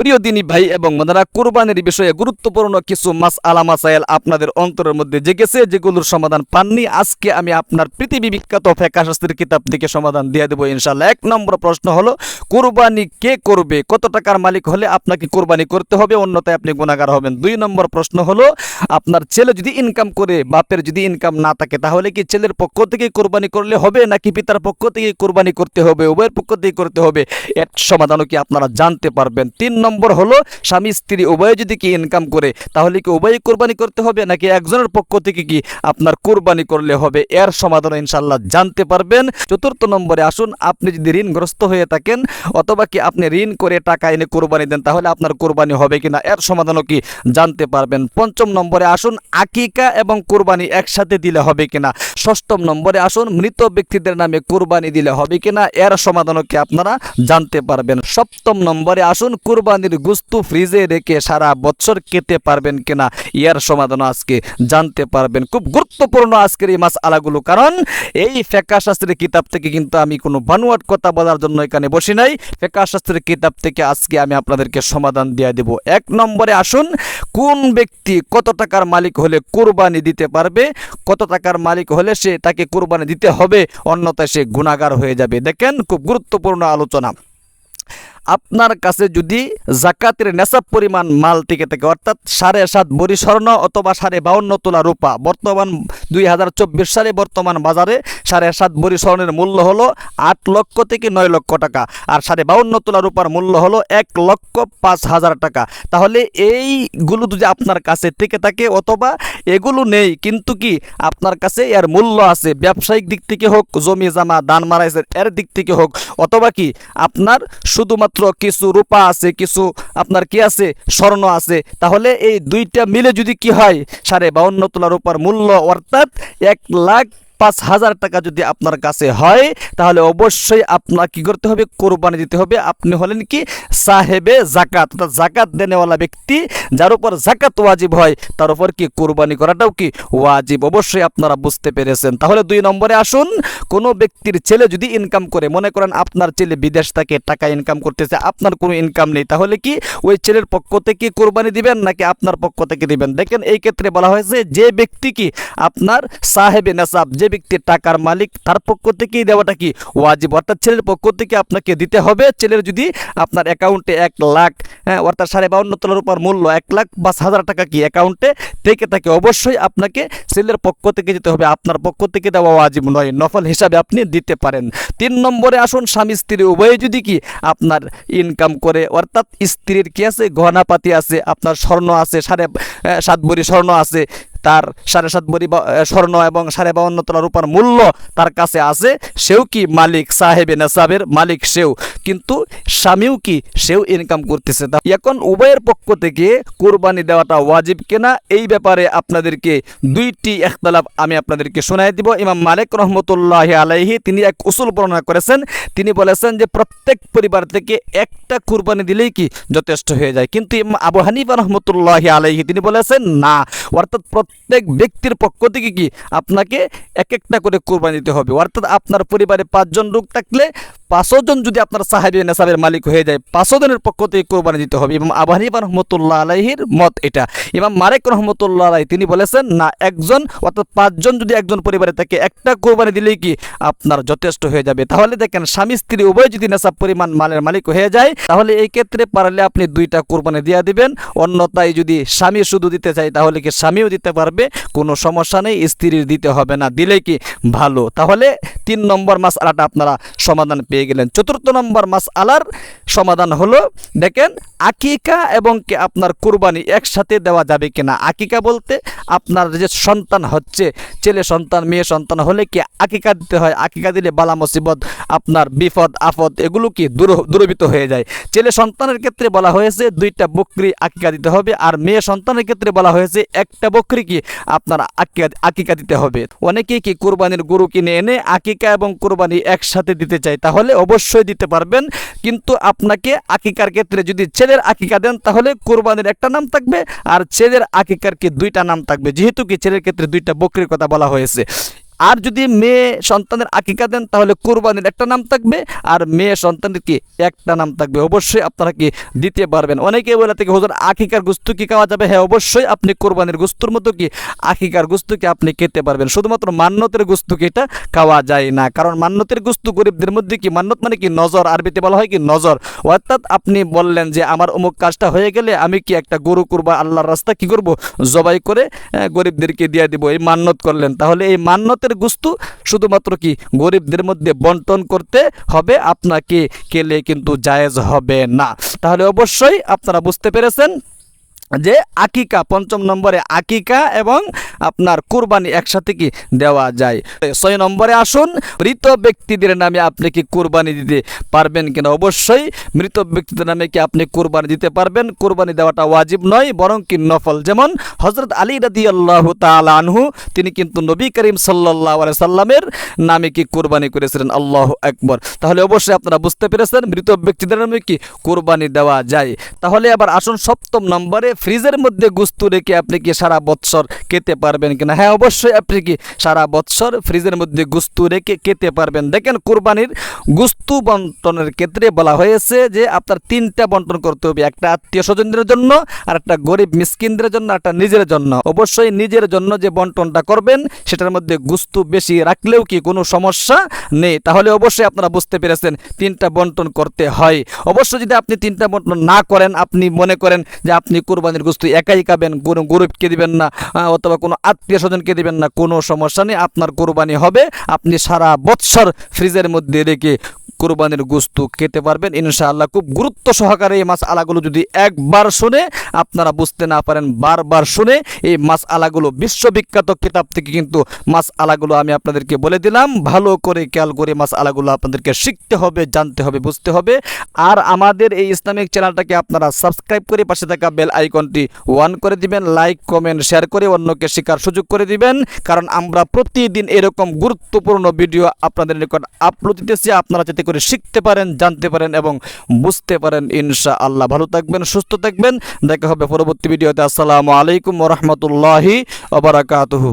প্রিয় দিনী ভাই এবং বোনেরা, কোরবানির বিষয়ে গুরুত্বপূর্ণ কিছু মাস আলা মাসাইল আপনাদের অন্তরের মধ্যে জেগেছে, যেগুলোর সমাধান পাননি। আজকে আমি আপনার পৃথিবী বিখ্যাত ফেকা শাস্ত্রের কিতাব থেকে সমাধান দিয়ে দেবো ইনশাল্লাহ এক নম্বর প্রশ্ন হলো, কোরবানি কে করবে? কত টাকার মালিক হলে আপনাকে কোরবানি করতে হবে? অন্যথায় আপনি গুণাগার হবেন। দুই নম্বর প্রশ্ন হলো, আপনার ছেলে যদি ইনকাম করে, বাপের যদি ইনকাম না থাকে, তাহলে কি ছেলের পক্ষ থেকে কোরবানি করলে হবে, নাকি পিতার পক্ষ থেকে কোরবানি করতে হবে, উভয়ের পক্ষ থেকে করতে হবে? এর সমাধানও কি আপনারা জানতে পারবেন। তিন নম্বর হলো, স্বামী, স্ত্রী, উভয়ে যদি কি ইনকাম করে, তাহলে কি উভয়ে কোরবানি করতে হবে? নাকি একজনের পক্ষ থেকে কি আপনার কোরবানি করলে হবে? এর সমাধান ইনশাল্লাহ জানতে পারবেন। চতুর্থ নম্বরে আসুন, আপনি যদি ঋণগ্রস্ত হয়ে থাকেন, অথবা কি আপনি ঋণ করে টাকা এনে কোরবানি দেন, তাহলে আপনার কোরবানি হবে কিনা? এর সমাধানও কি জানতে পারবেন। পঞ্চম নম্বরে আসুন, আকিকা এবং কোরবানি একসাথে দিলে হবে কিনা? ষষ্ঠম নম্বরে আসুন, মৃত ব্যক্তিদের নামে কোরবানি দিলে হবে কিনা? এর সমাধানও কি আপনারা জানতে পারবেন। সপ্তম নম্বরে আসুন কোরবানির গুস্তু ফ্রিজে রেখে সারা বছর খেতে পারবেন কিনা? এর সমাধান আজকে জানতে পারবেন। খুব গুরুত্বপূর্ণ আজকের এই মাস আলাগুলো কারণ এই ফেকা শাস্ত্রের কিতাব থেকে কিন্তু আমি কোনো বানুয়াট কথা বলার জন্য এখানে বসি নাই। ফেকা শাস্ত্রের কিতাব থেকে আজকে আমি আপনাদেরকে সমাধান দিয়ে দেব। এক নম্বরে আসুন, কোন ব্যক্তি কত টাকার মালিক হলে কোরবানি দিতে পারবে? কত টাকার মালিক হলে সে তাকে কোরবানি দিতে হবে? অন্যথায় সে গুণাগার হয়ে যাবে। দেখেন, খুব গুরুত্বপূর্ণ আলোচনা। আপনার কাছে যদি জাকাতের নেশাব পরিমাণ মাল টিকে থাকে, অর্থাৎ সাড়ে সাত বড়ি স্বর্ণ অথবা সাড়ে বাউন্ন তোলা রূপা, বর্তমান দুই হাজার চব্বিশ সালে বর্তমান বাজারে সাড়ে সাত বড়ি স্বর্ণের মূল্য হলো আট লক্ষ থেকে নয় লক্ষ টাকা, আর সাড়ে বাউন্ন তোলা রূপার মূল্য হলো এক লক্ষ পাঁচ হাজার টাকা। তাহলে এইগুলো যদি আপনার কাছে টিকে থাকে অথবা এগুলো নেই, কিন্তু কি আপনার কাছে এর মূল্য আছে, ব্যবসায়িক দিক থেকে হোক, জমি জামা দান মারাইছে এর দিক থেকে হোক, অথবা কি আপনার শুধুমাত্র কিছু রূপা আছে, কিছু আপনার কি আছে? স্বর্ণ আছে। তাহলে এই দুইটা মিলে যদি কি হয়? সাড়ে বাউন্ন তোলা রূপার মূল্য অর্থাৎ এক লাখ পাঁচ হাজার টাকা যদি আপনার কাছে হয়, তাহলে অবশ্যই আপনার কি করতে হবে? কোরবানি দিতে হবে। আপনি হলেন কি? সাহেবে জাকাত অর্থাৎ জাকাত দেনেওয়ালা ব্যক্তি, যার উপর জাকাত ওয়াজিব হয়, তার উপর কি কোরবানি করাটাও কি ওয়াজিব? অবশ্যই আপনারা বুঝতে পেরেছেন। তাহলে দুই নম্বরে আসুন। কোনো ব্যক্তির ছেলে যদি ইনকাম করে, মনে করেন আপনার ছেলে বিদেশ থেকে টাকা ইনকাম করতেছে, আপনার কোনো ইনকাম নেই, তাহলে কি ওই ছেলের পক্ষ থেকে কোরবানি দিবেন, নাকি আপনার পক্ষ থেকে দিবেন? দেখেন এই ক্ষেত্রে বলা হয়েছে, যে ব্যক্তি কি আপনার সাহেবে নেসাব যে ব্যক্তি টাকার মালিক, তার পক্ষ থেকেই দেওয়াটা কি ওয়াজিব? অর্থাৎ ছেলের পক্ষ থেকে আপনাকে দিতে হবে, ছেলের যদি আপনার অ্যাকাউন্টে এক লাখ হ্যাঁ অর্থাৎ সাড়ে বাউন্ন তলার উপর মূল্য এক লাখ পাঁচ হাজার টাকা কি অ্যাকাউন্টে থেকে থাকে, অবশ্যই আপনাকে ছেলের পক্ষ থেকে দিতে হবে। আপনার পক্ষ থেকে দেওয়া ওয়াজিব নয়, নফল হিসাবে আপনি দিতে পারেন। তিন নম্বরে আসুন, স্বামী, স্ত্রী, উভয়ে যদি কি আপনার ইনকাম করে, অর্থাৎ স্ত্রীর কি আছে? গহনাপাতি আছে, আপনার স্বর্ণ আছে, সাড়ে সাত ভরি স্বর্ণ আছে তার সাড়ে সাত বড়ি স্বর্ণ এবং সাড়ে বাউন্ন তোলা রূপার মূল্য তার কাছে আছে, সেও কি মালিক? সাহেবে নেসাবের মালিক সেও। কিন্তু স্বামীও কি সেও ইনকাম করতেছে? তা এখন উভয়ের পক্ষ থেকে কোরবানি দেওয়াটা ওয়াজিব কেনা? এই ব্যাপারে আপনাদেরকে দুইটি একতলাপ আমি আপনাদেরকে শোনাই দিব। ইমাম মালিক রহমতুল্লাহ আলাইহি তিনি এক উসুল বর্ণনা করেছেন। তিনি বলেছেন যে প্রত্যেক পরিবার থেকে একটা কুরবানি দিলেই কি যথেষ্ট হয়ে যায়। কিন্তু আবু হানিফা রহমতুল্লাহ আলাইহি তিনি বলেছেন, না। অর্থাৎ প্রত্যেক ব্যক্তির পক্ষ থেকে কি আপনাকে এক একটা করে কোরবানি দিতে হবে? অর্থাৎ আপনার পরিবারে পাঁচজন লোক থাকলে পাঁচজন যদি আপনার সাহেব নেশাবের মালিক হয়ে যায়, পাঁচজনের পক্ষ থেকে কোরবানি দিতে হবে। এবং আবু হানিফা রহমতুল্লাহ আলাইহির মত এটা। ইমাম মারেক রহমতুল্লাহ আলাই তিনি বলেছেন, না একজন, অর্থাৎ পাঁচজন যদি একজন পরিবারে থাকে, একটা কোরবানি দিলেই কি আপনার যথেষ্ট হয়ে যাবে। তাহলে দেখেন, স্বামী, স্ত্রী উভয় যদি নেশাব পরিমাণ মালের মালিক হয়ে যায়, তাহলে এই ক্ষেত্রে পারলে আপনি দুইটা কোরবানি দিয়ে দিবেন। অন্যতায় যদি স্বামী শুধু দিতে চাই তাহলে কি স্বামীও দিতে পারবে? কোনো সমস্যা নেই, স্ত্রীর দিতে হবে না দিলে কি ভালো। তাহলে তিন নম্বর মাস আলাটা আপনারা সমাধান পেয়ে গেলেন। চতুর্থ নম্বর মাস আলার সমাধান হলো, দেখেন, আকিকা এবং কি আপনার কুরবানি একসাথে দেওয়া যাবে কিনা। আকিকা বলতে আপনার যে সন্তান হচ্ছে, ছেলে সন্তান, মেয়ে সন্তান হলে কি আকিকা দিতে হয়? আকিকা দিলে বালা মুসিবত, আপনার বিপদ, আপদ এগুলো কি দূর দূরবিত হয়ে যায়। ছেলে সন্তানের ক্ষেত্রে বলা হয়েছে, দুইটা বকরি আকিকা দিতে হবে আর মেয়ে সন্তানের ক্ষেত্রে বলা হয়েছে, একটা বকরি কি আপনার আকিকা আকিকা দিতে হবে। অনেকেই কি কোরবানির গরু কিনে এনে আকিকা এবং কোরবানি একসাথে দিতে চায়। তাহলে অবশ্যই দিতে পারবেন। কিন্তু আপনাকে আকিকার ক্ষেত্রে যদি ছেলের আকিকা দেন, তাহলে কোরবানির একটা নাম থাকবে আর ছেলের আকিকার কি দুইটা নাম থাকবে? যেহেতু কি ছেলের ক্ষেত্রে দুইটা বকরির কথা বলা হয়েছে। আর যদি মেয়ে সন্তানের আকিকা দেন, তাহলে কোরবানির একটা নাম থাকবে। আর মেয়ে সন্তানের কি? একটা নাম থাকবে। অবশ্যই আপনারা কি দিতে পারবেন? অনেকে বলে থেকে, হুজুর, আকিকার গুস্তু কি খাওয়া যাবে? হ্যাঁ অবশ্যই আপনি কোরবানির গুস্তুর মতো কি, আকিকার গুস্তু কি আপনি খেতে পারবেন। শুধুমাত্র মান্যতের গুস্তু কি এটা খাওয়া যায় না। কারণ মান্যতের গুস্তু গরিবদের মধ্যে কি, মান্যত মানে কি, নজর। আরবিতে বলা হয় কি, নজর। অর্থাৎ আপনি বললেন যে, আমার অমুক কাজটা হয়ে গেলে আমি কি একটা গরু কুরবা আল্লাহর রাস্তা কি করব? জবাই করে গরিবদেরকে দিয়ে দিব। এই মান্যত করলেন। তাহলে এই মান্যতের গুস্তু শুধুমাত্র কি গরিবদের মধ্যে বন্টন করতে হবে? আপনাকে কেলে কিন্তু জায়েজ হবে না। তাহলে অবশ্যই আপনারা বুঝতে পেরেছেন যে আকিকা, পঞ্চম নম্বরে আকিকা এবং আপনার কুরবানি একসাথে কি দেওয়া যায়? ছয় নম্বরে আসুন, মৃত ব্যক্তিদের নামে আপনি কি কুরবানি দিতে পারবেন কিনা? অবশ্যই মৃত ব্যক্তিদের নামে কি আপনি কুরবানি দিতে পারবেন? কুরবানি দেওয়াটা ওয়াজিব নয়, বরং কি নফল। যেমন হজরত আলী রাদি আল্লাহ আনহু, তিনি কিন্তু নবী করিম সাল্লাহ সাল্লামের নামে কি কুরবানি করেছিলেন। আল্লাহ একবার তাহলে অবশ্যই আপনারা বুঝতে পেরেছেন, মৃত ব্যক্তিদের নামে কি কুরবানি দেওয়া যায়। তাহলে আবার আসুন সপ্তম নম্বরে ফ্রিজের মধ্যে গুস্তু রেখে আপনি কি সারা বৎসর খেতে পারবেন কিনা? হ্যাঁ অবশ্যই আপনি কি সারা বৎসর ফ্রিজের মধ্যে গুস্তু রেখে খেতে পারবেন? দেখেন কুরবানির গুস্তু বন্টনের ক্ষেত্রে বলা হয়েছে যে আপনার তিনটা বন্টন করতে হবে, একটা আত্মীয় স্বজনদের জন্য আর একটা গরিব মিসকিনদের জন্য একটা নিজের জন্য। অবশ্যই নিজের জন্য যে বন্টনটা করবেন, সেটার মধ্যে গুস্তু বেশি রাখলেও কি কোনো সমস্যা নেই? তাহলে অবশ্যই আপনারা বুঝতে পেরেছেন, তিনটা বন্টন করতে হয়। অবশ্যই যদি আপনি তিনটা বন্টন না করেন, আপনি মনে করেন যে আপনি কোরবানির গুস্তু একাই খাবেন, কোনো গরিবকে দিবেন না অথবা কোনো আত্মীয় স্বজনকে দিবেন না, কোনো সমস্যা নেই। আপনার কোরবানি হবে, আপনি সারা বৎসর ফ্রিজের মধ্যে রেখে কোরবানির গুস্তু খেতে পারবেন। ইনশাআল্লাহ খুব গুরুত্ব সহকারে এই মাছ আলাগুলো যদি একবার শুনে আপনারা বুঝতে না পারেন, বারবার শুনে এই মাছ আলাগুলো বিশ্ববিখ্যাত কিতাব থেকে কিন্তু মাছ আলাগুলো আমি আপনাদেরকে বলে দিলাম। ভালো করে খেয়াল করে মাছ আলাগুলো আপনাদেরকে শিখতে হবে, জানতে হবে, বুঝতে হবে। আর আমাদের এই ইসলামিক চ্যানেলটাকে আপনারা সাবস্ক্রাইব করে পাশে থাকা বেল আইকনটি ওয়ান করে দিবেন, লাইক, কমেন্ট, শেয়ার করে অন্যকে শেখার সুযোগ করে দিবেন। কারণ আমরা প্রতিদিন এরকম গুরুত্বপূর্ণ ভিডিও আপনাদের নিকট আপলোড দিতেছি, আপনারা যাতে করে শিখতে পারেন, জানতে পারেন এবং বুঝতে পারেন ইনশা আল্লাহ ভালো থাকবেন, সুস্থ থাকবেন। দেখা হবে পরবর্তী ভিডিওতে। আসসালামু আলাইকুম রহমতুল্লাহি ওবরাকাতুহু